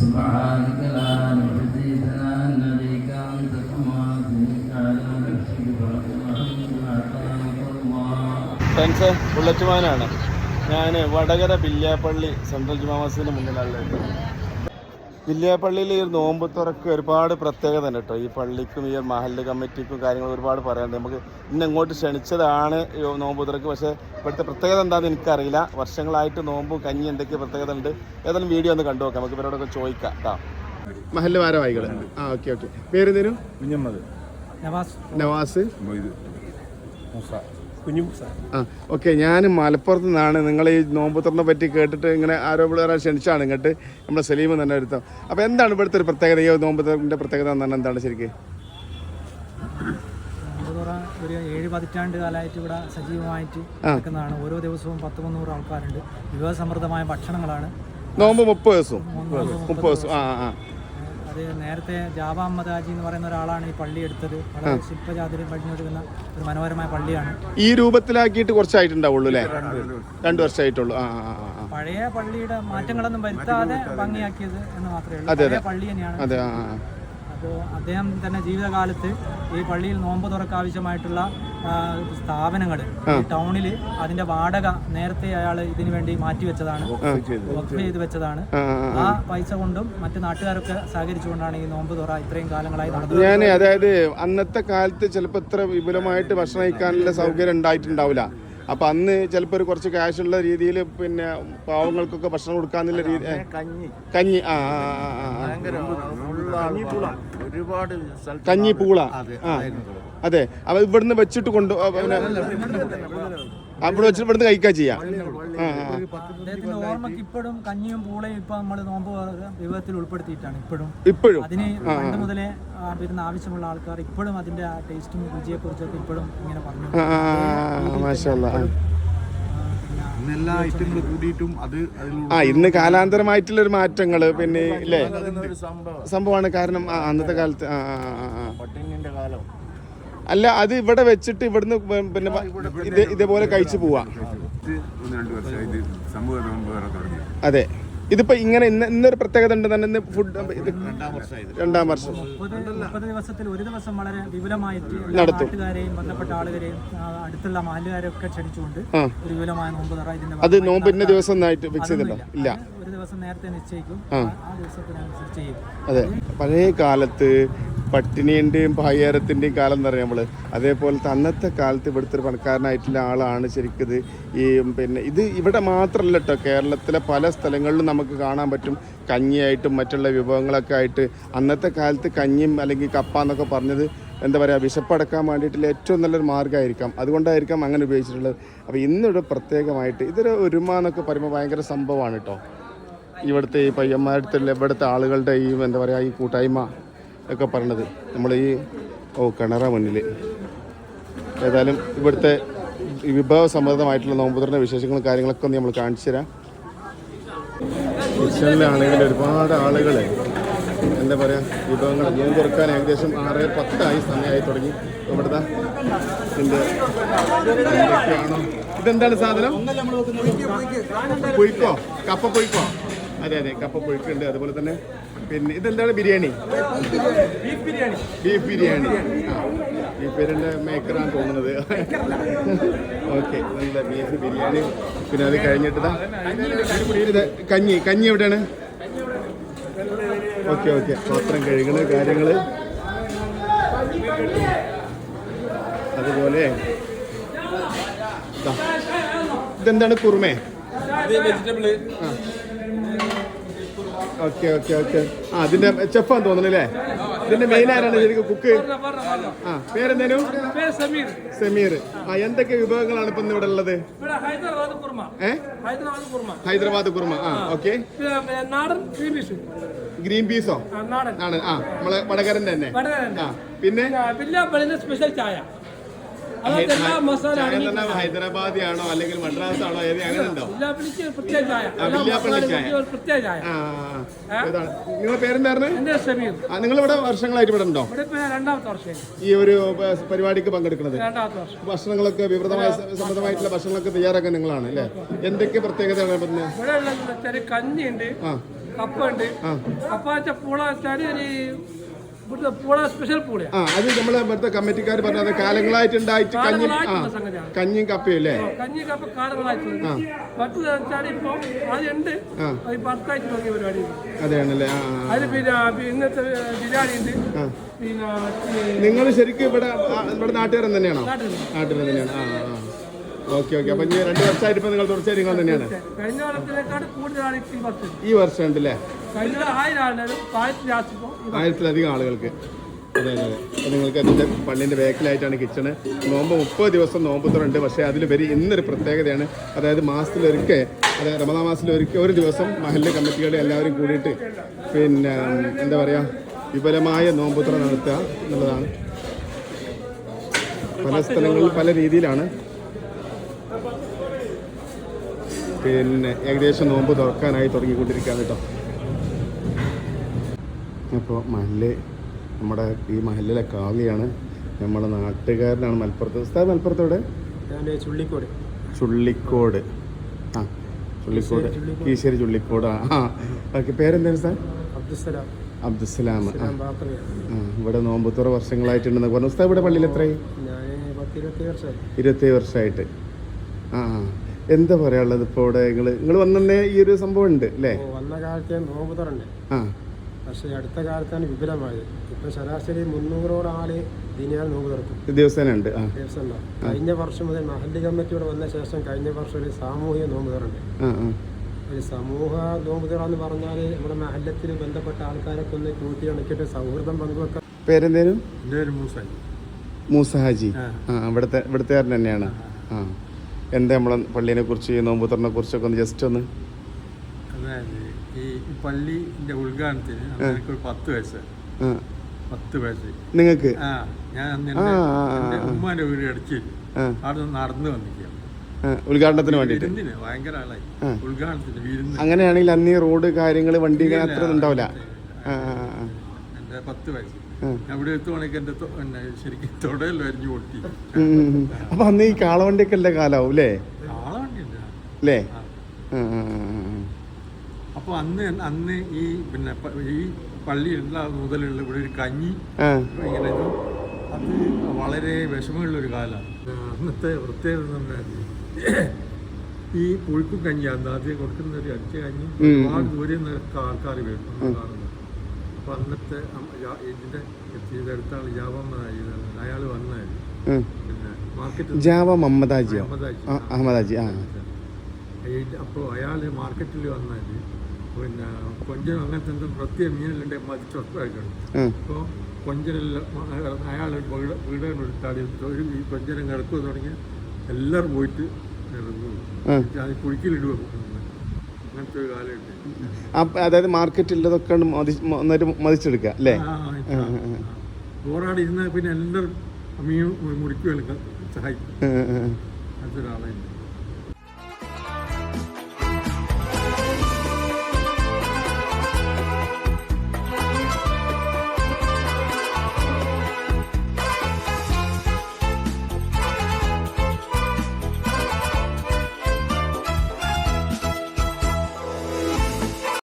سبحانك لا نحصي ثناء عليك أنت كما أثنيت على نفسك friends ബുള്ളറ്റുമാനാണ് ഞാൻ Vadakara ബില്യാപ്പള്ളി central ജുമാ മസ്ജിദിന് മുന്നിലുള്ളത് ബില്യാപ്പള്ളിയിൽ ഈ ഒരു നോമ്പ് തുറക്ക് ഒരുപാട് പ്രത്യേകത ഉണ്ട് കേട്ടോ ഈ പള്ളിക്കും ഈ മഹല്ല് കമ്മിറ്റിക്കും കാര്യങ്ങൾ ഒരുപാട് പറയാനുണ്ട്. നമുക്ക് ഇന്ന് ഇങ്ങോട്ട് ക്ഷണിച്ചതാണ് ഈ നോമ്പ് തുറക്ക്? പക്ഷേ ഇപ്പോഴത്തെ പ്രത്യേകത എന്താണെന്ന് എനിക്കറിയില്ല. വർഷങ്ങളായിട്ട് നോമ്പും കഞ്ഞി എന്തൊക്കെ പ്രത്യേകത ഉണ്ട്. ഏതായാലും വീഡിയോ ഒന്ന് കണ്ടു നോക്കാം. നമുക്ക് ഇവരോടൊക്കെ ചോദിക്കാം കേട്ടോ മഹല്ല് ഭാരവാഹികൾ ആ ഓക്കെ ഓക്കെ. പേര് തരും നവാസ്. നവാസ്. മൂസ. ആ ഓക്കെ ഞാൻ മലപ്പുറത്ത് നിന്നാണ്. നിങ്ങൾ ഈ നോമ്പുത്രനെ പറ്റി കേട്ടിട്ട് ഇങ്ങനെ ആരോ പിള്ളേരെ ക്ഷണിച്ചാണ് ഇങ്ങോട്ട്. നമ്മുടെ സലീം തന്നെ എടുത്തോ അപ്പോൾ എന്താണ് ഇവിടുത്തെ ഒരു പ്രത്യേകത? ഈ നോമ്പുത്രന്റെ പ്രത്യേകത എന്ന് പറഞ്ഞാൽ എന്താണ് ശരിക്കും? ഒരു ഏഴ് പതിറ്റാണ്ട് കാലമായിട്ട് ഇവിടെ സജീവമായിട്ട് നടക്കുന്നതാണ്. ഓരോ ദിവസവും പത്ത് മുന്നൂറ് ആൾക്കാരുണ്ട്. വിഭവസമൃദ്ധമായ ഭക്ഷണങ്ങളാണ്. നോമ്പ് മുപ്പത് ദിവസവും മുപ്പത് ദിവസം. ആ ആ. അത് നേരത്തെ ജാബ അഹമ്മദ് ഹാജി എന്ന് പറയുന്ന ഒരാളാണ് ഈ പള്ളി എടുത്തത്. വളരെ ശില്പജാതിയിൽ പടിഞ്ഞൊരുക്കുന്ന ഒരു മനോഹരമായ പള്ളിയാണ്. ഈ രൂപത്തിലാക്കിയിട്ട് കുറച്ചായിട്ടുണ്ടാവുള്ളൂ അല്ലേ? രണ്ടു വർഷമായിട്ടുള്ളൂ. ആ പഴയ പള്ളിയുടെ മാറ്റങ്ങളൊന്നും വരുത്താതെ ഭംഗിയാക്കിയത് എന്ന് മാത്രമേ ഉള്ളൂ. പള്ളി തന്നെയാണ്. അതെ ആ ആ. അപ്പോൾ അദ്ദേഹം തന്നെ ജീവിതകാലത്ത് ഈ പള്ളിയിൽ നോമ്പ് തുറക്ക ആവശ്യമായിട്ടുള്ള സ്ഥാപനങ്ങൾ ടൗണിൽ അതിന്റെ വാടക നേരത്തെ അയാൾ ഇതിനു വേണ്ടി മാറ്റിവെച്ചതാണ് വഖഫ് ചെയ്ത്. വെച്ചതാണ്. ആ, പൈസ കൊണ്ടും മറ്റ് നാട്ടുകാരൊക്കെ സഹകരിച്ചുകൊണ്ടാണ് ഈ നോമ്പ് തുറ ഇത്രയും കാലങ്ങളായി നടന്നത്. ഞാൻ അതായത് അന്നത്തെ കാലത്ത് ചിലപ്പോ ഇത്ര വിപുലമായിട്ട് ഭക്ഷണം കഴിക്കാനുള്ള സൗകര്യം ഉണ്ടായിട്ടുണ്ടാവില്ല. അപ്പം അന്ന് ചിലപ്പോൾ ഒരു കുറച്ച് ക്യാഷ് ഉള്ള രീതിയിൽ പിന്നെ പാവങ്ങൾക്കൊക്കെ ഭക്ഷണം കൊടുക്കാന്നുള്ള രീതി കഞ്ഞി. കഞ്ഞി. ആ. ഒരുപാട് കഞ്ഞി പൂള. ആ. അതെ. അപ്പൊ ഇവിടുന്ന് വെച്ചിട്ട് കൊണ്ടു അവിടെ വെച്ചിട്ട് ഇവിടുന്ന് കഴിക്കാൻ ചെയ്യാം അദ്ദേഹത്തിന്റെ ഓർമ്മയ്ക്ക് ഇപ്പോഴും കഞ്ഞിയും പൂളയും ഇപ്പൊ നമ്മൾ നോമ്പ് വിഭവത്തിൽ ഉൾപ്പെടുത്തിയിട്ടാണ് ഇപ്പോഴും ഇപ്പോഴും അതിന് പണ്ട് മുതലേ വരുന്ന ആവശ്യമുള്ള ആൾക്കാർ ഇപ്പോഴും അതിന്റെ ടേസ്റ്റും രുചിയെ കുറിച്ചൊക്കെ ഇപ്പോഴും ഇങ്ങനെ പറഞ്ഞു ആ ഇന്ന് കാലാന്തരമായിട്ടുള്ള ഒരു മാറ്റങ്ങൾ പിന്നെ ഇല്ലേ സംഭവമാണ് കാരണം അന്നത്തെ കാലത്ത് ആ ആ, ആ, അല്ല അത് ഇവിടെ വെച്ചിട്ട് ഇവിടുന്ന് പിന്നെ ഇതേപോലെ കഴിച്ചു പോവാ. അതെ. ഇതിപ്പോ ഇങ്ങനെ ഇന്ന് ഇന്നൊരു പ്രത്യേകത ഉണ്ട് തന്നെ ഫുഡ് ഇത് രണ്ടാം വർഷം മുപ്പത് മുപ്പത് ദിവസത്തിൽ ഒരു ദിവസം വളരെ നടത്തും. നാട്ടുകാരെയും ബന്ധപ്പെട്ട ആളുകളെയും അടുത്തുള്ള ക്ഷണിച്ചുകൊണ്ട് ഒരു വിപുലമായ നോമ്പ് അത് നോമ്പിന്റെ നോമ്പ് ഇന്ന ദിവസം ഒന്നായിട്ട് ഫിക്സ് ചെയ്തിട്ടുണ്ടോ? ഇല്ല. ഒരു ദിവസം നേരത്തെ നിശ്ചയിക്കും. ആ. ദിവസത്തിനനുസരിച്ച് ചെയ്യും. അതെ. പഴയ കാലത്ത് പട്ടിണിന്റെയും ഭയരത്തിന്റെയും കാലം എന്ന് പറയാം നമ്മൾ അതേപോലെ അന്നത്തെ കാലത്ത് ഇവിടുത്തെ ഒരു പണക്കാരനായിട്ടുള്ള ആളാണ് ശരിക്കും ഈ പിന്നെ ഇത് ഇവിടെ മാത്രമല്ല കേട്ടോ. കേരളത്തിലെ പല സ്ഥലങ്ങളിലും നമുക്ക് കാണാൻ പറ്റും. കഞ്ഞിയായിട്ടും മറ്റുള്ള വിഭവങ്ങളൊക്കെ ആയിട്ട്. അന്നത്തെ കാലത്ത് കഞ്ഞിയും അല്ലെങ്കിൽ കപ്പ എന്നൊക്കെ പറഞ്ഞത് എന്താ പറയുക വിശപ്പടക്കാൻ വേണ്ടിയിട്ടുള്ള ഏറ്റവും നല്ലൊരു മാർഗമായിരിക്കാം. അതുകൊണ്ടായിരിക്കാം അങ്ങനെ ഉപയോഗിച്ചിട്ടുള്ളത്. അപ്പോൾ ഇന്നിവിടെ പ്രത്യേകമായിട്ട് ഇതൊരു ഒരുമ എന്നൊക്കെ പറയുമ്പോൾ ഭയങ്കര സംഭവമാണ് കേട്ടോ. ഇവിടുത്തെ ഈ പയ്യന്മാരുടെ ഇവിടുത്തെ ആളുകളുടെ ഈ എന്താ പറയുക ഈ കൂട്ടായ്മ ഒക്കെ പറയണത് നമ്മൾ ഈ ഓ കിണറ മുന്നിൽ ഏതായാലും ഇവിടുത്തെ വിഭവ സംബന്ധമായിട്ടുള്ള നോമ്പുതറിന്റെ വിശേഷങ്ങളും കാര്യങ്ങളൊക്കെ ഒന്ന് നമ്മൾ കാണിച്ചു തരാം. കിച്ചണിലാണെങ്കിൽ ഒരുപാട് ആളുകൾ എന്താ പറയുക വിഭവങ്ങൾ നോമ്പ് തുറക്കാൻ ഏകദേശം ആറ് പത്തായി സമയമായി തുടങ്ങി. ഇവിടുത്തെ ഇതിന്റെ ഇതെന്താണ് സാധനം? പൊയ്ക്കോ കപ്പ പൊയ്ക്കോ അതെ അതെ കപ്പ പുഴുക്കുണ്ട് അതുപോലെ തന്നെ പിന്നെ ഇതെന്താണ് ബിരിയാണി? ബീഫ് ബിരിയാണി. ആ ബീഫ് ബിരിയാണിന്റെ മേക്കറാണ് തോന്നുന്നത്. ഓക്കെ നല്ല ബീഫ് ബിരിയാണി. പിന്നെ അത് കഴിഞ്ഞിട്ടതാ ഇത് കഞ്ഞി കഞ്ഞി എവിടെയാണ്? Okay okay. പാത്രം കഴുകണ കാര്യങ്ങൾ അതുപോലെ ഇതെന്താണ് കുറുമേ? Okay okay okay. ആ അതിന്റെ ചെഫാന്ന് തോന്നണല്ലേ ഇതിന്റെ മെയിൻ ആരാണ് ശരിക്കും കുക്ക് ആ പേരെന്തേനും? സമീർ. ആ എന്തൊക്കെ വിഭവങ്ങളാണ് ഇപ്പൊ ഇവിടെ ഉള്ളത്? ഹൈദരാബാദ് കുർമ ആ ഓക്കെ. Green peas? ആണ് ആ നമ്മളെ വടകരന്റെ തന്നെ. ആ പിന്നെ? സ്പെഷ്യൽ ചായ. ഹൈദരാബാദി ആണോ അല്ലെങ്കിൽ മദ്രാസ് ആണോ ഏത് അങ്ങനെ ഉണ്ടോ? നിങ്ങളെ പേരെന്തായിരുന്നു നിങ്ങൾ ഇവിടെ വർഷങ്ങളായിട്ട് ഇവിടെ ഉണ്ടോ? ഇവിടെ രണ്ടാമത്തെ വർഷം ഈ ഒരു പരിപാടിക്ക് പങ്കെടുക്കുന്നത്. ഭക്ഷണങ്ങളൊക്കെ വിവൃതമായ സംബന്ധമായിട്ടുള്ള ഭക്ഷണങ്ങളൊക്കെ തയ്യാറാക്കാൻ നിങ്ങളാണ് അല്ലേ? എന്തൊക്കെ പ്രത്യേകതയാണ് വെച്ചാൽ കഞ്ഞിയുണ്ട് ആ. കപ്പ ഉണ്ട് കപ്പ വെച്ചാൽ പൂള വെച്ചാൽ ഒരു ആ അത് നമ്മളെ ഇവിടുത്തെ കമ്മിറ്റിക്കാർ പറഞ്ഞത് കാലങ്ങളായിട്ടുണ്ടായിട്ട് കഞ്ഞി ആ കഞ്ഞിയും കപ്പയും അല്ലേ? കഞ്ഞി കപ്പ കാലങ്ങളായിട്ടുള്ളത് മറ്റു വെച്ചാൽ ഇപ്പൊ അതുണ്ട് അത് ഇപ്പൊ അടുത്തായിട്ട് തുടങ്ങിയ പരിപാടി. അതെയാണല്ലേ? പിന്നെ ഇന്നത്തെ ബിരിയാണി ഉണ്ട്. നിങ്ങൾ ശരിക്കും ഇവിടെ ഇവിടെ നാട്ടുകാരൻ തന്നെയാണോ? നാട്ടുകാരൻ തന്നെയാണ്. ആ ആ ഓക്കെ ഓക്കെ. അപ്പൊ ഇനി രണ്ട് വർഷമായിട്ട് ഇപ്പം നിങ്ങൾ തുടർച്ചയായിട്ട് നിങ്ങൾ തന്നെയാണ്. കഴിഞ്ഞ കൂടുതലാണ് ഈ വർഷം ഉണ്ടല്ലേ? കഴിഞ്ഞ ആയിരം ആളുകളും ആയിരത്തിലധികം ആളുകൾക്ക്. അതെ അതെ അതെ. നിങ്ങൾക്ക് അതിന്റെ പള്ളിന്റെ ബാക്കിലായിട്ടാണ് കിച്ചണ്. നോമ്പ് മുപ്പത് ദിവസം നോമ്പ് തുറണ്ട് പക്ഷേ അതിൽ വരി ഇന്നൊരു പ്രത്യേകതയാണ്. അതായത് മാസത്തിലൊരിക്കൽ അതായത് റമദാ മാസത്തിലൊരിക്കൽ ഒരു ദിവസം മഹല്ല് കമ്മിറ്റികളുടെ എല്ലാവരും കൂടിയിട്ട് പിന്നെ എന്താ പറയുക വിപുലമായ നോമ്പ് തുറ നടത്തുക എന്നുള്ളതാണ്. പല സ്ഥലങ്ങളിൽ പല രീതിയിലാണ്. പിന്നെ ഏകദേശം നോമ്പ് തുറക്കാനായി തുടങ്ങിക്കൊണ്ടിരിക്കുകയാണ് കേട്ടോ. അപ്പോൾ മഹൽ നമ്മുടെ ഈ മഹലിലെ കാവിയാണ്. നമ്മുടെ നാട്ടുകാരനാണ് മലപ്പുറത്ത്. ഉസ്താദ് മലപ്പുറത്തോടെ ചുള്ളിക്കോട്. ചുള്ളിക്കോട്. ആ ചുള്ളിക്കോട്. ഈശ്വരി ചുള്ളിക്കോട്. ആ ആ. ഓക്കെ പേരെന്താണ് സാർ അബ്ദുസ്സലാം. അബ്ദുസലാം ഇവിടെ നോമ്പുത്തുറ വർഷങ്ങളായിട്ടുണ്ടെന്ന് പറഞ്ഞു. സ്ഥലം ഇവിടെ പള്ളിയിൽ എത്രയായി? ഇരുപത്തി വർഷമായിട്ട്. ആ ആ. എന്താ പറയാനുള്ളത് ഇപ്പോൾ ഇവിടെ? നിങ്ങൾ നിങ്ങൾ വന്നേ ഈ ഒരു സംഭവം ഉണ്ട് അല്ലേ? വന്ന കാലത്തെ നോമ്പ് തുറണ്ട് ആ. പക്ഷേ അടുത്ത കാലത്താണ് വിപുലമായത്. ഇപ്പൊ ശരാശരി മുന്നൂറോട് ആൾ ദിനാൽ നോമ്പ് തുറക്കും. ദിവസേന ഉണ്ട് ദിവസം കഴിഞ്ഞ വർഷം മുതൽ മഹല്ലി കമ്മിറ്റിയോട് വന്ന ശേഷം കഴിഞ്ഞ വർഷം ഒരു സാമൂഹിക നോമ്പ് തുറണ്ട്. ആ ആ. ഒരു സമൂഹ നോമ്പ് തുറ എന്ന് പറഞ്ഞാൽ നമ്മുടെ മഹല്ലത്തിൽ ബന്ധപ്പെട്ട ആൾക്കാരൊക്കെ ഒന്ന് കൂട്ടി അണക്കിട്ട് സൗഹൃദം പങ്കുവെക്കാൻ പേരെന്തേലും എന്റെ പേര് മൂസായി. മൂസ ഹാജി ആ ഇവിടുത്തെ ഇവിടുത്തുകാരൻ തന്നെയാണ്. ആ എന്താ നമ്മളെ പള്ളീനെ കുറിച്ച് നോമ്പുത്തറിനെ കുറിച്ചൊക്കെ ഒന്ന് ജസ്റ്റ് ഒന്ന് ഈ പള്ളിന്റെ ഉദ്ഘാടനത്തിന് എനിക്കൊരു പത്ത് വയസ്സ്. പത്ത് വയസ്സ്. നിങ്ങൾക്ക്? ആ ഞാൻ അന്ന് എന്റെ എന്റെ. ഉമ്മാന്റെ വീട് അടിച്ചു ആ. അവിടെ നടന്നു വന്നിരിക്കുക ആ, ഉദ്ഘാടനത്തിന് വേണ്ടിയിട്ട്? ഭയങ്കര ആളായി. ഉദ്ഘാടനത്തിന് വിരുന്ന് അങ്ങനെയാണെങ്കിൽ അന്ന് ഈ റോഡ് കാര്യങ്ങൾ വണ്ടി അത്ര ഉണ്ടാവില്ല. എന്റെ പത്ത് വയസ്സ്. അവിടെ എത്തുവാണെങ്കിൽ എന്റെ ശരിക്കും തുടയിൽ അരിഞ്ഞു പൊട്ടി. അപ്പൊ അന്ന് ഈ കാളവണ്ടിയൊക്കെ ഉള്ള കാലാവും അല്ലേ? കാളവണ്ടി അല്ലേ. അപ്പോൾ അന്ന് അന്ന് ഈ പിന്നെ പ- ഈ പള്ളിയുള്ള മുതലുള്ള ഇവിടെ ഒരു കഞ്ഞി ഇങ്ങനെ അത് വളരെ വിഷമമുള്ളൊരു കാലമാണ്. അന്നത്തെ പ്രത്യേകത പറഞ്ഞാൽ ഈ പുഴുക്കും കഞ്ഞിയാണ്. ആദ്യം കൊടുക്കുന്ന ഒരു അച്ഛ കഞ്ഞി ഒരുപാട് ദൂരെ നിന്നൊക്കെ ആൾക്കാർ വരും നമ്മൾ കാണുന്നത് അപ്പോൾ അന്നത്തെ ഇതിന്റെ യാ- ഇതിന്റെ ചെയ്തെടുത്ത ആൾ ജാവമ്മനായി അയാൾ വന്നായിരുന്നു. പിന്നെ മാർക്കറ്റിൽ ജാവ മമ്മദാജിയോ അഹമ്മദാജി. ആ, അഹമ്മദാജി ആ. അപ്പോൾ അയാൾ മാർക്കറ്റിൽ വന്നാൽ പിന്നെ കൊഞ്ചൻ അങ്ങനത്തെ എന്തും പ്രത്യേക മീനെല്ലാം മതിച്ചുറപ്പായിട്ടുണ്ട് അപ്പോൾ കൊഞ്ചനെല്ലാം അയാൾ വീട് വീടുകളിട്ടാടി ഒരു ഈ കൊഞ്ചനം കിടക്കുക തുടങ്ങി എല്ലാവരും പോയിട്ട്. അത് കുഴിക്കലിടുക അങ്ങനത്തെ ഒരു കാലമുണ്ട് അതായത് മാർക്കറ്റിലതൊക്കെ ഇതൊക്കെ മതിച്ചെടുക്കുക അല്ലേ? ബോറാടി ഇരുന്നാൽ പിന്നെ എല്ലാവരും മീൻ മുറിക്കുകയും സഹായിക്കും. ആ,